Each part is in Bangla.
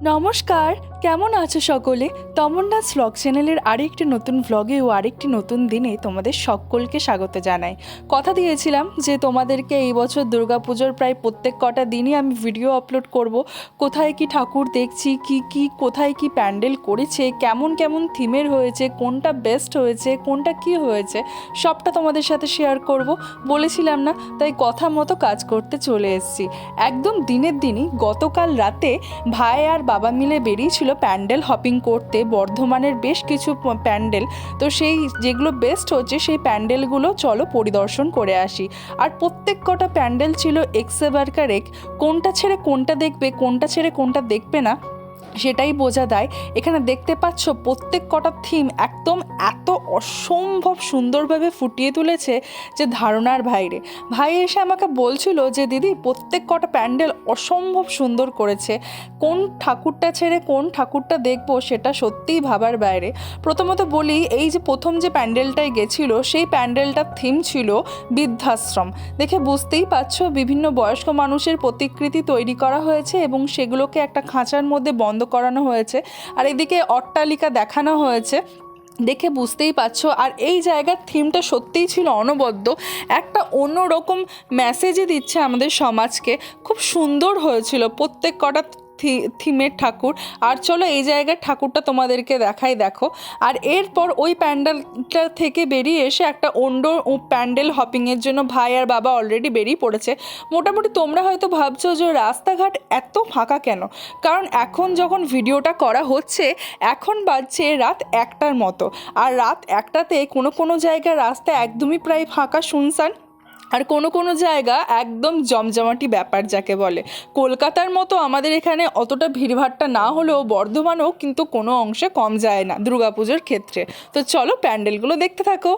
নমস্কার কেমন আছো সকলে? তমন্নাস ভ্লগ চ্যানেলের আরেকটি নতুন ভ্লগে ও আরেকটি নতুন দিনে তোমাদের সকলকে স্বাগত জানাই। কথা দিয়েছিলাম যে তোমাদেরকে এই বছর দুর্গাপুজোর প্রায় প্রত্যেক কটা দিনই আমি ভিডিও আপলোড করব। কোথায় কি ঠাকুর দেখছি, কি কি, কোথায় কি প্যান্ডেল করেছে, কেমন কেমন থিমের হয়েছে, কোনটা বেস্ট হয়েছে, কোনটা কি হয়েছে, সবটা তোমাদের সাথে শেয়ার করব। বলেছিলাম না, তাই কথা মতো কাজ করতে চলে এসেছি। একদম দিনের দিনই গতকাল রাতে ভাই আর বাবা মিলে বেরিয়েছিল প্যান্ডেল হপিং করতে, বর্ধমানের বেশ কিছু প্যান্ডেল। তো সেই যেগুলো বেস্ট হচ্ছে, সেই প্যান্ডেলগুলো চলো পরিদর্শন করে আসি। আর প্রত্যেক কটা প্যান্ডেল ছিল এক্সেবার্কার এক কোনটা ছেড়ে কোনটা দেখবে, কোনটা ছেড়ে কোনটা দেখবে না সেটাই বোঝা দেয় এখানে দেখতে পাচ্ছ প্রত্যেক কটা থিম একদম এত অসম্ভব সুন্দরভাবে ফুটিয়ে তুলেছে যে ধারণার বাইরে। ভাই এসে আমাকে বলছিল যে, দিদি, প্রত্যেক কটা প্যান্ডেল অসম্ভব সুন্দর করেছে। কোন ঠাকুরটা ছেড়ে কোন ঠাকুরটা দেখব সেটা সত্যিই ভাবার বাইরে। প্রথমত বলি, এই যে প্রথম যে প্যান্ডেলটায় গেছিল, সেই প্যান্ডেলটার থিম ছিল বৃদ্ধাশ্রম। দেখে বুঝতেই পারছ, বিভিন্ন বয়স্ক মানুষের প্রতিকৃতি তৈরি করা হয়েছে এবং সেগুলোকে একটা খাঁচার মধ্যে বন্ধ করানো হয়েছে। আর এদিকে অট্টালিকা দেখানো হয়েছে। দেখে বুঝতেই পারছ। আর এই জায়গার থিমটা সত্যিই ছিল অনবদ্য। একটা অন্যরকম মেসেজই দিচ্ছে আমাদের সমাজকে। খুব সুন্দর হয়েছিল। প্রত্যেক কটা থিমের ঠাকুর। আর চলো এই জায়গার ঠাকুরটা তোমাদেরকে দেখাই, দেখো। আর এরপর ওই প্যান্ডেলটা থেকে বেরিয়ে এসে একটা অন্য প্যান্ডেল হপিংয়ের জন্য ভাই আর বাবা অলরেডি বেরিয়ে পড়েছে। মোটামুটি তোমরা হয়তো ভাবছ যে রাস্তাঘাট এত ফাঁকা কেন? কারণ এখন যখন ভিডিওটা করা হচ্ছে, এখন বাজছে রাত একটার মতো। আর রাত একটাতে কোনো কোনো জায়গায় রাস্তা একদমই প্রায় ফাঁকা শুনশান। আর কোনো কোনো জায়গা একদম জমজমাটি ব্যাপার যাকে বলে। কলকাতার মতো আমাদের এখানে অতটা ভিড়ভাট্টা না হলেও বর্ধমানও কিন্তু কোনো অংশে কম যায় না দুর্গাপুজোর ক্ষেত্রে। তো চলো প্যান্ডেলগুলো দেখতে থাকো।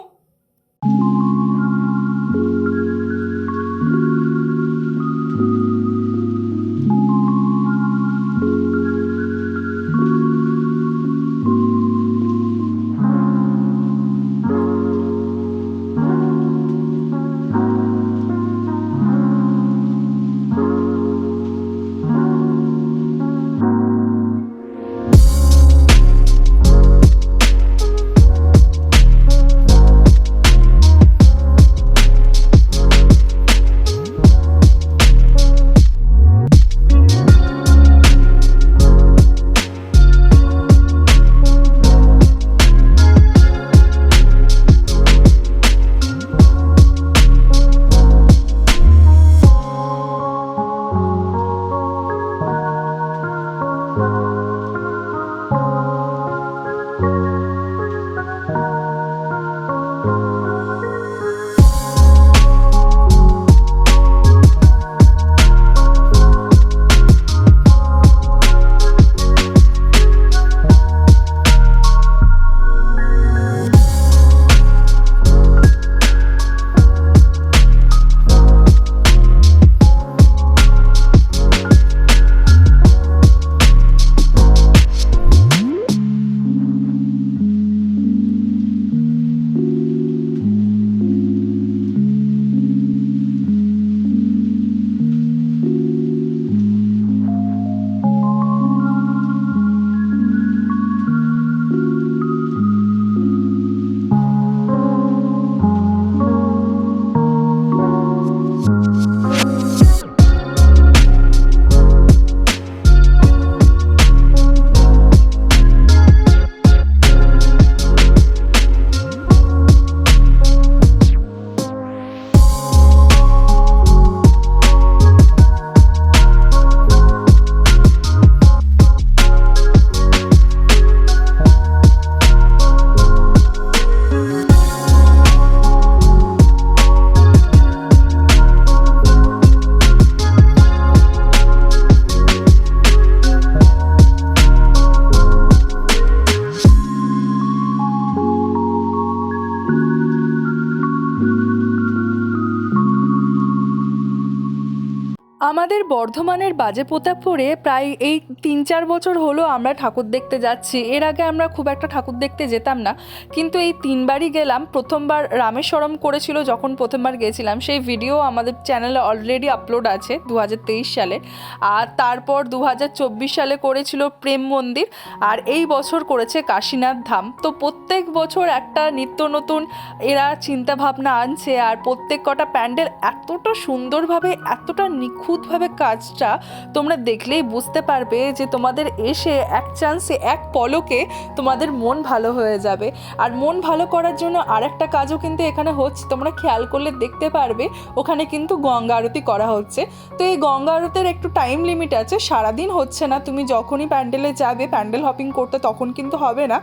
আমাদের বর্ধমানের বাজে প্রতাপপুরে প্রায় এই তিন চার বছর হলো আমরা ঠাকুর দেখতে যাচ্ছি। এর আগে আমরা খুব একটা ঠাকুর দেখতে যেতাম না। কিন্তু এই তিনবারই গেলাম। প্রথমবার রামেশ্বরম করেছিল যখন প্রথমবার গেছিলাম। সেই ভিডিও আমাদের চ্যানেলে অলরেডি আপলোড আছে দু হাজার তেইশ সালে। আর তারপর দু হাজার চব্বিশ সালে করেছিল প্রেম মন্দির। আর এই বছর করেছে কাশীনাথ ধাম। তো প্রত্যেক বছর একটা নিত্য নতুন এরা চিন্তা ভাবনা আনছে। আর প্রত্যেক কটা প্যান্ডেল এতটা সুন্দরভাবে, এতটা নিখুঁতভাবে কাজটা তোমরা দেখলেই বুঝতে পারবে যে তোমাদের এসে এক চান্সে এক পলকে তোমাদের মন ভালো হয়ে যাবে। আর মন ভালো করার জন্য আরেকটা কাজও কিন্তু এখানে হচ্ছে, তোমরা খেয়াল করলে দেখতে পারবে, ওখানে কিন্তু গঙ্গা আরতি করা হচ্ছে। তো এই গঙ্গা আরতির একটু টাইম লিমিট আছে, সারাদিন হচ্ছে না, তুমি যখনই প্যান্ডেলে যাবে প্যান্ডেল হপিং করতে, তখন কিন্তু হবে না।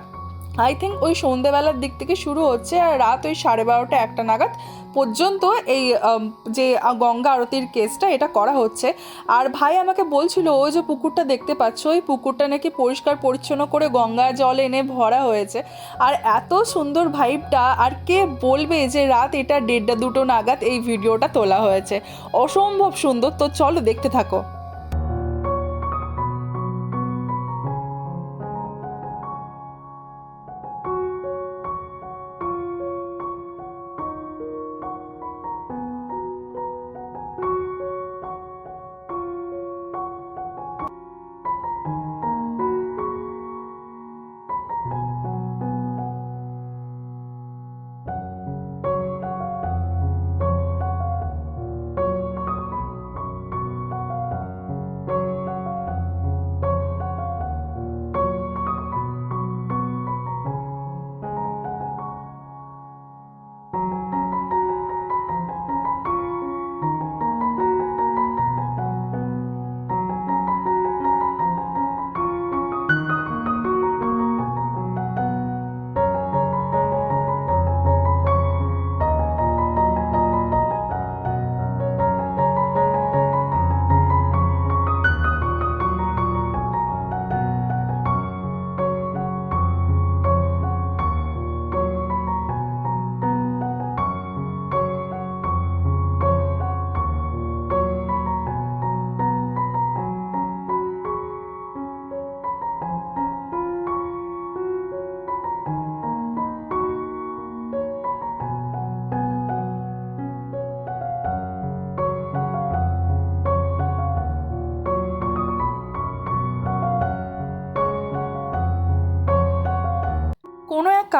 আই থিঙ্ক ওই সন্ধেবেলার দিক থেকে শুরু হচ্ছে আর রাত ওই সাড়ে বারোটা একটা নাগাদ পর্যন্ত এই যে গঙ্গা আরতির কেসটা এটা করা হচ্ছে। আর ভাই আমাকে বলছিল, ওই যে পুকুরটা দেখতে পাচ্ছ, ওই পুকুরটা নাকি পরিষ্কার পরিচ্ছন্ন করে গঙ্গা জল এনে ভরা হয়েছে। আর এত সুন্দর ভাইবটা আর কে বলবে যে রাত এটা দেড়টা দুটো নাগাদ এই ভিডিওটা তোলা হয়েছে? অসম্ভব সুন্দর। তো চলো দেখতে থাকো।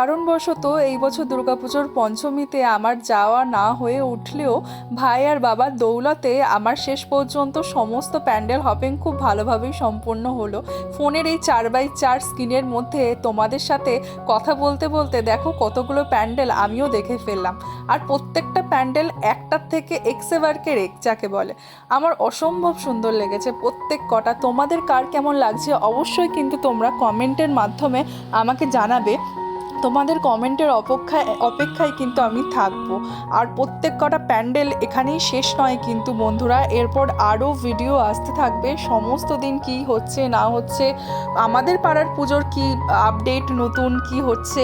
কারণবশত এই বছর দুর্গাপুজোর পঞ্চমীতে আমার যাওয়া না হয়ে উঠলেও ভাই আর বাবার দৌলতে আমার শেষ পর্যন্ত সমস্ত প্যান্ডেল হপিং খুব ভালোভাবেই সম্পূর্ণ হলো। ফোনের এই চার বাই চার স্ক্রিনের মধ্যে তোমাদের সাথে কথা বলতে বলতে দেখো কতগুলো প্যান্ডেল আমিও দেখে ফেললাম। আর প্রত্যেকটা প্যান্ডেল একটার থেকে এক্সেভারকে রেক যাকে বলে। আমার অসম্ভব সুন্দর লেগেছে প্রত্যেক কটা। তোমাদের কার কেমন লাগছে অবশ্যই কিন্তু তোমরা কমেন্টের মাধ্যমে আমাকে জানাবে। তোমাদের কমেন্টের অপেক্ষায় অপেক্ষায় কিন্তু আমি থাকব। আর প্রত্যেক কটা প্যান্ডেল এখানেই শেষ নয় কিন্তু বন্ধুরা, এরপর আরও ভিডিও আসতে থাকবে। সমস্ত দিন কি হচ্ছে, না হচ্ছে, আমাদের পাড়ার পুজোর কি আপডেট, নতুন কি হচ্ছে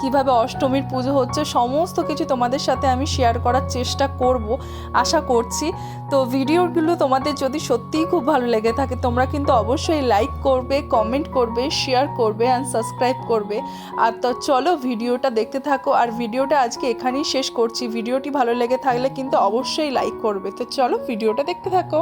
কীভাবে অষ্টমীর পুজো হচ্ছে, সমস্ত কিছু তোমাদের সাথে আমি শেয়ার করার চেষ্টা করব, আশা করছি। তো ভিডিওগুলো তোমাদের যদি সত্যিই খুব ভালো লেগে থাকে, তোমরা কিন্তু অবশ্যই লাইক করবে, কমেন্ট করবে, শেয়ার করবে অ্যান্ড সাবস্ক্রাইব করবে। আর তো চলো ভিডিওটা দেখতে থাকো আর ভিডিওটা আজকে এখানেই শেষ করছি। ভিডিওটি ভালো লেগে থাকলে কিন্তু অবশ্যই লাইক করবে। তো চলো ভিডিওটা দেখতে থাকো।